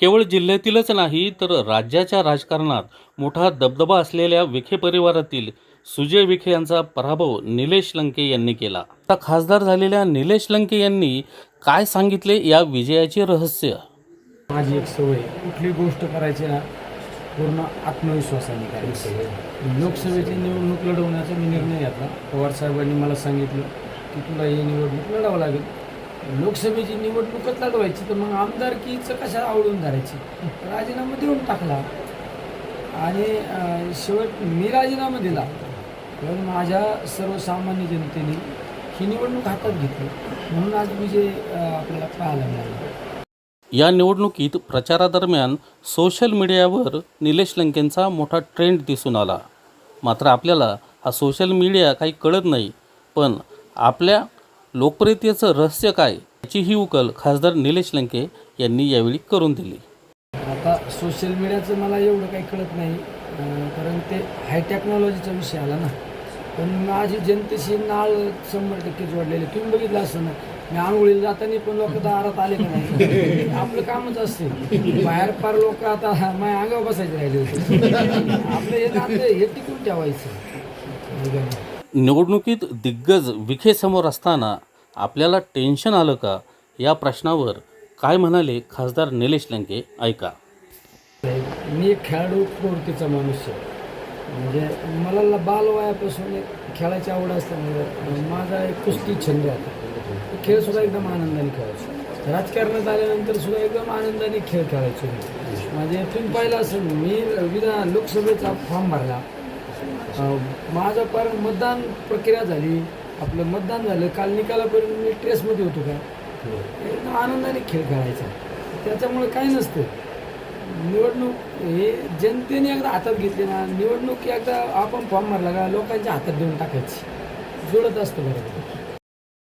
केवळ जिल्ह्यातीलच नाही तर राज्याच्या राजकारणात मोठा दबदबा असलेल्या विखे परिवारातील सुजय विखे यांचा पराभव निलेश लंके यांनी केला. आता खासदार झालेल्या निलेश लंके यांनी काय सांगितले या विजयाचे रहस्य? माझी एक सवय कुठली गोष्ट करायची ना पूर्ण आत्मविश्वासाने करायची. लोकसभेची निवडणूक लढवण्याचा मी निर्णय घेतला. पवार साहेबांनी मला सांगितलं की तुला ही निवडणूक लढावं लागेल. लोकसभेची निवडणूकच लढवायची तर मग आमदारकीचं कशा आवडून धरायची? राजीनामा देऊन टाकला. आणि शेवट मी राजीनामा दिला. पण माझ्या सर्वसामान्य जनतेने ही निवडणूक हातात घेतली. म्हणून आज विजय आपल्याला पाहायला मिळाला. या निवडणुकीत प्रचारादरम्यान सोशल मीडियावर निलेश लंकेंचा मोठा ट्रेंड दिसून आला. मात्र आपल्याला हा सोशल मीडिया काही कळत नाही. पण आपल्या लोकप्रियतेचं रहस्य काय याची ही उकल खासदार निलेश लंके यांनी यावेळी करून दिली. आता सोशल मीडियाचं मला एवढं काही कळत नाही कारण ते हाय टेक्नॉलॉजीचा विषय आला ना. पण माझी जनतेशी नाळ शंभर टक्के जोडलेले तुम्ही बघितलं असं ना मी आंघोळीला जाताना पण लोक दारात आले का नाही? आपलं कामच असते. बाहेर पार लोक आता माझ्या अंगावर बसायचे राहिले. होते आपलं हे नातं हे टिकून ठेवायचं. निवडणुकीत दिग्गज विखे समोर असताना आपल्याला टेन्शन आलं का? या प्रश्नावर काय म्हणाले खासदार निलेश लंके? ऐका. मी एक खेळाडू प्रवृत्तीचा माणूस आहे. म्हणजे मला बालवयापासून एक खेळायची आवड असल्यामुळे म्हणजे माझा एक कुस्ती छंद होता खेळ सुद्धा एकदम आनंदाने खेळायचो. राजकारणात आल्यानंतर सुद्धा एकदम आनंदाने खेळ खेळायचो म्हणजे तुम्ही पाहिलं असेल मी विधान लोकसभेचा फॉर्म भरला. माझं पर मतदान प्रक्रिया झाली. आपलं मतदान झालं काल निकालापर्यंत मी ट्रेसमध्ये होतो का? एकदम आनंदाने खेळ खेळायचा. त्याच्यामुळे काही नसतं. निवडणूक हे जनतेने एकदा हातात घेतली ना निवडणूक एकदा आपण फॉर्म भरला का लोकांच्या हातात देऊन टाकायची. जुळत असतं बरोबर.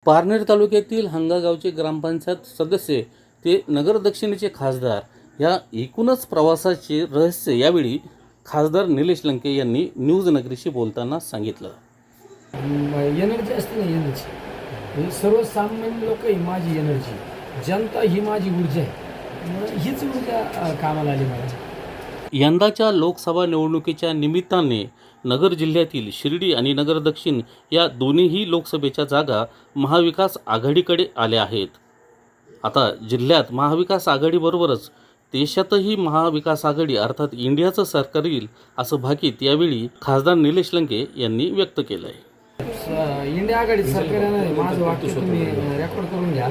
पारनेर तालुक्यातील हंगागावचे ग्रामपंचायत सदस्य ते नगर दक्षिणेचे खासदार या एकूणच प्रवासाचे रहस्य यावेळी खासदार निलेश लंके यांनी न्यूज नगरीशी बोलताना सांगितलं. एनर्जी असते ना एनर्जी सर्वसामान्य लोक ही माझी एनर्जी जनता ही माझी ऊर्जा आहे. हीच ऊर्जा कामाला आली मला यंदाच्या लोकसभा निवडणुकीच्या निमित्ताने नगर जिल्ह्यातील शिर्डी आणि नगर दक्षिण या दोन्हीही लोकसभेच्या जागा महाविकास आघाडीकडे आल्या आहेत. आता जिल्ह्यात महाविकास आघाडीबरोबरच देशातही महाविकास आघाडी अर्थात इंडियाचं सरकार येईल असं भाकीत यावेळी खासदार निलेश लंके यांनी व्यक्त केलं आहे इंडिया आघाडीचं सरकार येणार आहे माझं वाक्य तुम्ही रेकॉर्ड करून घ्या.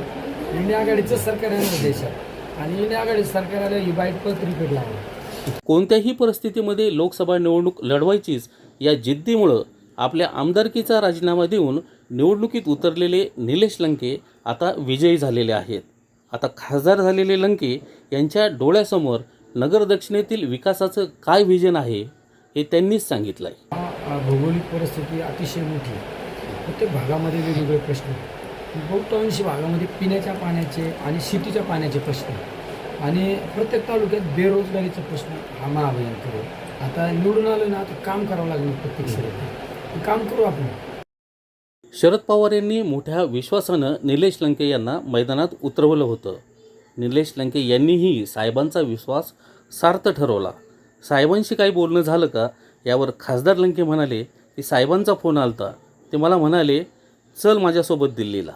इंडिया आघाडीचं सरकार येणार आहे देशात. आणि इंडिया आघाडीचं सरकार आलं ही बाईट परत रिपीट लागणार कोणत्याही परिस्थितीमध्ये लोकसभा निवडणूक लढवायचीच या जिद्दीमुळं आपल्या आमदारकीचा राजीनामा देऊन निवडणुकीत उतरलेले निलेश लंके आता विजयी झालेले आहेत. आता खासदार झालेले लंके यांच्या डोळ्यासमोर नगर दक्षिणेतील विकासाचं काय व्हिजन आहे हे त्यांनीच सांगितलं आहे भौगोलिक परिस्थिती अतिशय मोठी आहे. प्रत्येक भागामध्ये वेगवेगळे प्रश्न बहुतांशी भागामध्ये पिण्याच्या पाण्याचे आणि शेतीच्या पाण्याचे प्रश्न. आणि प्रत्येक तालुक्यात बेरोजगारीचा प्रश्न हा महाभयंकर आहे. आता निवडून आलो ना आता काम करावं लागणार प्रत्येक शहरात. काम करू आपण. शरद पवार यांनी मोठ्या विश्वासानं निलेश लंके यांना मैदानात उतरवलं होतं. निलेश लंके यांनीही साहेबांचा विश्वास सार्थ ठरवला. साहेबांशी काही बोलणं झालं का? यावर खासदार लंके म्हणाले की साहेबांचा फोन आलता. ते मला म्हणाले चल माझ्यासोबत दिल्लीला.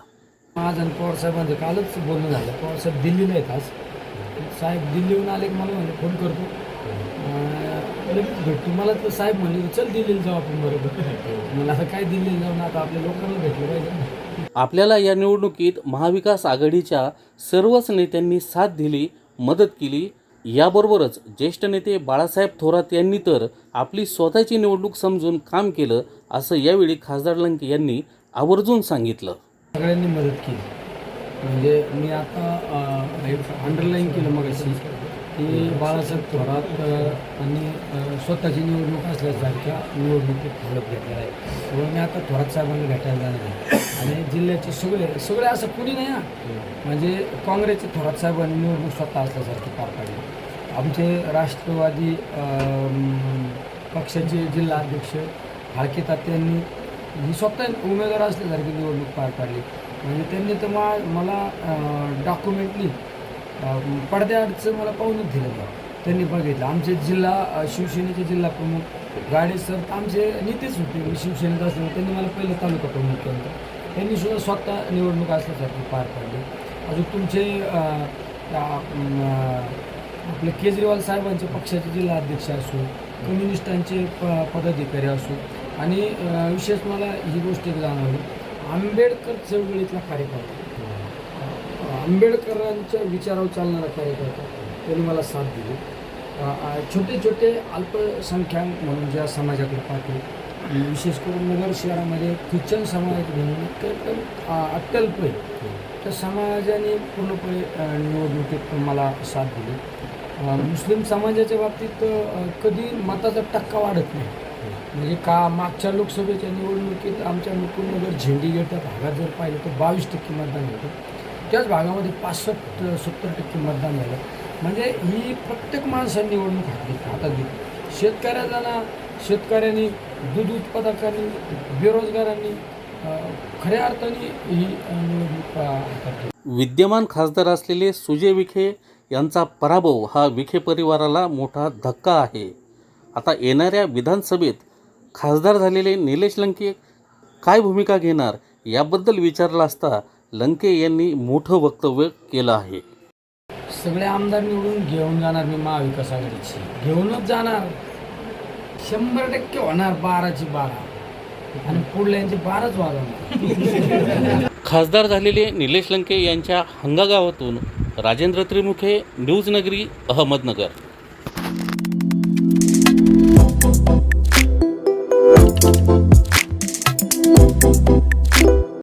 माझं आणि पवार साहेबांचं कालच बोलणं झालं. पवार साहेब दिल्लीला आहेत आज. साहेब दिल्लीहून आले की मला म्हणले फोन करतो. लगेच भेटतो. मला तर साहेब म्हणले चल दिल्लीला जाऊ आपण बरोबर. मला आता काय दिल्लीला जाऊन आता आपल्या लोकांना भेटलं पाहिजे. आपल्याला या निवडणुकीत महाविकास आघाडीच्या सर्वच नेत्यांनी साथ दिली मदत केली. याबरोबरच ज्येष्ठ नेते बाळासाहेब थोरात यांनी तर आपली स्वतःची निवडणूक समजून काम केलं असं यावेळी खासदार लंके यांनी आवर्जून सांगितलं. सगळ्यांनी मदत केली. म्हणजे मी आता अंडरलाईन केलं मग की बाळासाहेब थोरात आणि स्वतःची निवडणूक असल्यासारख्या निवडणुकीत झडप घेतलेला आहे. त्यामुळे मी आता थोरात साहेबांना भेटायला जाणार आहे. आणि जिल्ह्याचे सगळे सगळे असं कुणी नाही हा. म्हणजे काँग्रेसचे थोरात साहेबांनी निवडणूक स्वतः असल्यासारखी पार पाडली. आमचे राष्ट्रवादी पक्षाचे जिल्हा अध्यक्ष हाळके तात्यांनी ही स्वतः उमेदवार असल्यासारखी निवडणूक पार पाडली. म्हणजे त्यांनी तर मा मला डॉक्युमेंटली पडद्याआडचं मला पाहूनच दिलं त्यांनी बघितलं. आमचे जिल्हा शिवसेनेचे जिल्हा प्रमुख गाडे सर आमचे नेतेच होते. मी शिवसेनेत असल्यामुळे त्यांनी मला पहिलं तालुका प्रमुख केलं. होतं त्यांनी सुद्धा स्वतः निवडणूक असल्यासारखी पार पाडली. अजून तुमचे आपले केजरीवाल साहेबांचे पक्षाचे जिल्हा अध्यक्ष असो कम्युनिस्टांचे प पदाधिकारी असो आणि विशेष मला ही गोष्ट एक जाणवली. आंबेडकर चळवळीतला कार्यकर्ता. आंबेडकरांच्या विचारावर चालणारा कार्यकर्ता. त्यांनी मला साथ दिली. छोटे छोटे अल्पसंख्याक म्हणून ज्या समाजाकडे पाहतो विशेष करून नगर शहरामध्ये ख्रिश्चन समाज म्हणून ते एकदम अत्यल्प आहे. त्या समाजाने पूर्णपणे निवडणुकीत मला साथ दिली. मुस्लिम समाजाच्या बाबतीत कधी मताचा टक्का वाढत नाही. म्हणजे का मागच्या लोकसभेच्या निवडणुकीत आमच्या मुकुंदनगर झेंडीगड भागात जर पाहिलं तर बावीस टक्के मतदान होतं. त्याच भागामध्ये पासष्ट सत्तर टक्के मतदान झालं. म्हणजे ही प्रत्येक माणसाने निवडणूक हातली हातात घेतली. शेतकऱ्याला शेतकऱ्यांनी दूध उत्पादकांनी बेरोजगारांनी खऱ्या अर्थाने ही निवडणूक हातात विद्यमान खासदार असलेले सुजय विखे यांचा पराभव हा विखे परिवाराला मोठा धक्का आहे. आता येणाऱ्या विधानसभेत खासदार झालेले निलेश लंके काय भूमिका घेणार याबद्दल विचारला असता लंके यांनी मोठं वक्तव्य केलं आहे. सगळे आमदार निवडून घेऊन जाणार मी महाविकास आघाडीची. घेऊनच जाणार. शंभर टक्के होणार बाराची बारा. आणि पुढल्यांची बाराच वाजवणार. खासदार झालेले निलेश लंके यांच्या हंगा गावातून राजेंद्र त्रिमुखे न्यूज नगरी अहमदनगर.